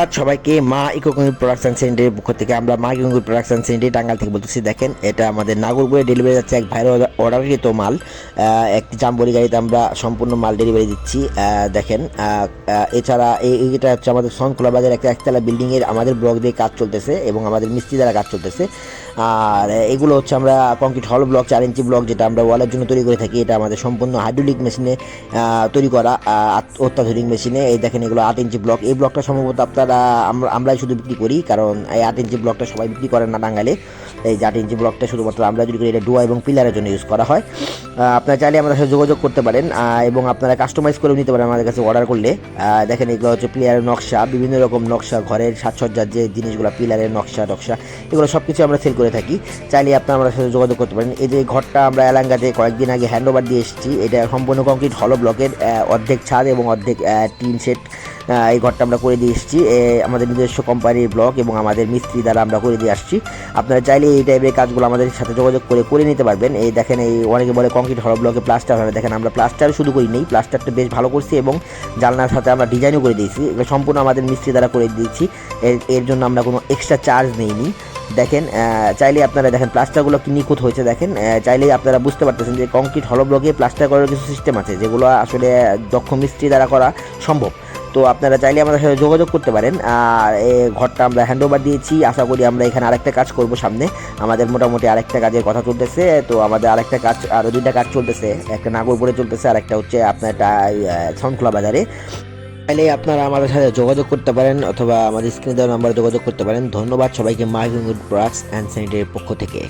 ধন্যবাদ সবাইকে। মা ইকোকঙ্গি প্রোডাকশন সেন্টারের পক্ষ থেকে আমরা মা ইকোকঙ্গি প্রোডাকশন সেন্টার টাঙ্গাল থেকে বলতেছি, দেখেন, এটা আমাদের নাগরপুরে ডেলিভারি যাচ্ছে এক ভাইয়ের অর্ডারকৃত মাল। একটি জাম্বরি গাড়িতে আমরা সম্পূর্ণ মাল ডেলিভারি দিচ্ছি। দেখেন এছাড়া এটা হচ্ছে আমাদের সনখোলা বাজার একটা একতলা বিল্ডিংয়ের আমাদের ব্লক দিয়ে কাজ চলতেছে এবং আমাদের মিস্ত্রি দ্বারা কাজ চলতেছে। আর এগুলো হচ্ছে আমরা কংক্রিট হল ব্লক চার ইঞ্চি ব্লক যেটা আমরা ওয়ালের জন্য তৈরি করে থাকি, এটা আমাদের সম্পূর্ণ হাইড্রোলিক মেশিনে তৈরি করা অত্যাধুনিক মেশিনে এই দেখেন, এগুলো আট ইঞ্চি ব্লক এই ব্লকটা সম্ভবত আপনারা আমরা, আমরাই শুধু বিক্রি করি, কারণ এই আট ইঞ্চি ব্লকটা সবাই বিক্রি করেন না বাঙালি। এই যে আট ইঞ্চি ব্লকটা শুধুমাত্র আমরা যদি করি, এটা ডোয়া এবং পিলারের জন্য ইউজ করা হয়। আপনারা চাইলে আমাদের সাথে যোগাযোগ করতে পারেন এবং আপনারা কাস্টমাইজ করে নিতে পারেন আমাদের কাছে অর্ডার করলে। দেখেন এগুলো হচ্ছে প্লেয়ারের নকশা, বিভিন্ন রকম নকশা, ঘরের সাজসজ্জার যে জিনিসগুলো পিলারের নকশা টকশা এগুলো সব কিছু আমরা সেল করে থাকি। চাইলে আপনারা আমাদের সাথে যোগাযোগ করতে পারেন। এই যে ঘরটা আমরা এলাঙ্গাতে কয়েকদিন আগে হ্যান্ড ওভার দিয়ে এসেছি, এটা সম্পূর্ণ কংক্রিট হলো ব্লকের অর্ধেক ছাদ এবং অর্ধেক টিন সেট এই ঘরটা আমরা করে দিয়ে এসেছি। আমাদের নিজস্ব কোম্পানির ব্লক এবং আমাদের মিস্ত্রি দ্বারা আমরা করে দিয়ে আসছি। আপনারা চাইলে এই টাইপের কাজগুলো আমাদের সাথে যোগাযোগ করে করে নিতে পারবেন। এই দেখেন এই অনেকে বলে কংক্রিট হলো ব্লকে প্লাস্টার হবে। দেখেন, আমরা প্লাস্টার শুধু করি নেই প্লাস্টারটা বেশ ভালো করছি এবং জানলার সাথে আমরা ডিজাইনও করে দিয়েছি। এগুলো সম্পূর্ণ আমাদের মিস্ত্রি দ্বারা করে দিয়েছি। এর এর জন্য আমরা কোনো এক্সট্রা চার্জ নিইনি। দেখেন চাইলে আপনারা দেখেন প্লাস্টারগুলো কি নিখুঁত হয়েছে দেখেন। চাইলেই চাইলে আপনারা বুঝতে পারতেছেন যে কংক্রিট হলো ব্লকে প্লাস্টার করার কিছু সিস্টেম আছে, যেগুলো আসলে দক্ষ মিস্ত্রি দ্বারা করা সম্ভব। তো আপনারা চাইলে আমাদের সাথে যোগাযোগ করতে পারেন। আর ঘরটা আমরা হ্যান্ড ওভার দিয়েছি। আশা করি আমরা এখানে আরেকটা কাজ করব সামনে। আমাদের মোটামুটি আরেকটা কাজের কথা চলতেছে। তো আমাদের আরেকটা কাজ আরও দুইটা কাজ চলতেছে। একটা নাগরপুরে চলতেছে আর একটা হচ্ছে আপনার একটা সনখোলা বাজারে। চাইলে আপনারা আমাদের সাথে যোগাযোগ করতে পারেন অথবা আমাদের স্ক্রিনে দেওয়া নাম্বারে যোগাযোগ করতে পারেন। ধন্যবাদ সবাইকে মার্কিং প্রোডাক্টস অ্যান্ড স্যানিটারির পক্ষ থেকে।